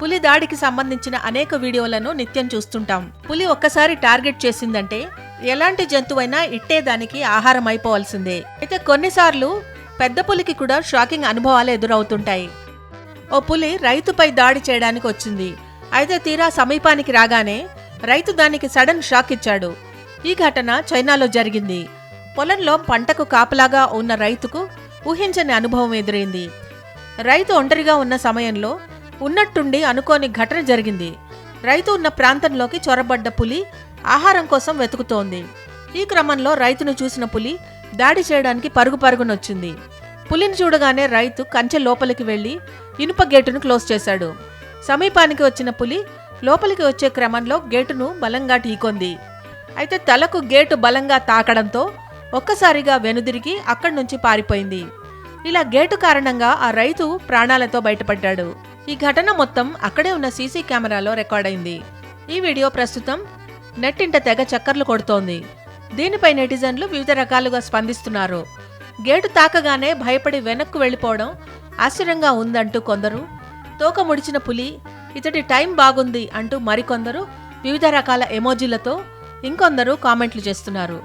పులి దాడికి సంబంధించిన అనేక వీడియోలను నిత్యం చూస్తుంటాం. పులి ఒక్కసారి టార్గెట్ చేసిందంటే ఎలాంటి జంతువైనా ఇట్టే దానికి ఆహారం అయిపోవాల్సిందే అయితే కొన్నిసార్లు పెద్ద పులికి కూడా షాకింగ్ అనుభవాలు ఎదురవుతుంటాయి. ఓ పులి రైతుపై దాడి చేయడానికి వచ్చింది. అయితే తీరా సమీపానికి రాగానే రైతు దానికి సడన్ షాక్ ఇచ్చాడు. ఈ ఘటన చైనాలో జరిగింది. పొలంలో పంటకు కాపలాగా ఉన్న రైతుకు ఊహించని అనుభవం ఎదురైంది. రైతు ఒంటరిగా ఉన్న సమయంలో ఉన్నట్టుండి అనుకోని ఘటన జరిగింది. రైతు ఉన్న ప్రాంతంలోకి చొరబడ్డ పులి ఆహారం కోసం వెతుకుతోంది. ఈ క్రమంలో రైతును చూసిన పులి దాడి చేయడానికి పరుగు పరుగునొచ్చింది పులిని చూడగానే రైతు కంచె లోపలికి వెళ్ళి ఇనుప గేటును క్లోజ్ చేశాడు. సమీపానికి వచ్చిన పులి లోపలికి వచ్చే క్రమంలో గేటును బలంగా ఢీకొంది. అయితే తలకు గేటు బలంగా తాకడంతో ఒక్కసారిగా వెనుదిరిగి అక్కడి నుంచి పారిపోయింది. ఇలా గేటు కారణంగా ఆ రైతు ప్రాణాలతో బయటపడ్డాడు. ఈ ఘటన మొత్తం అక్కడే ఉన్న సీసీ కెమెరాలో రికార్డైంది ఈ వీడియో ప్రస్తుతం నెట్టింట తెగ చక్కర్లు కొడుతోంది. దీనిపై నెటిజన్లు వివిధ రకాలుగా స్పందిస్తున్నారు. గేటు తాకగానే భయపడి వెనక్కు వెళ్ళిపోవడం ఆశ్చర్యంగా ఉందంటూ కొందరు తోక ముడిచిన పులి ఇతడి టైం బాగుంది అంటూ మరికొందరు వివిధ రకాల ఎమోజీలతో ఇంకొందరు కామెంట్లు చేస్తున్నారు.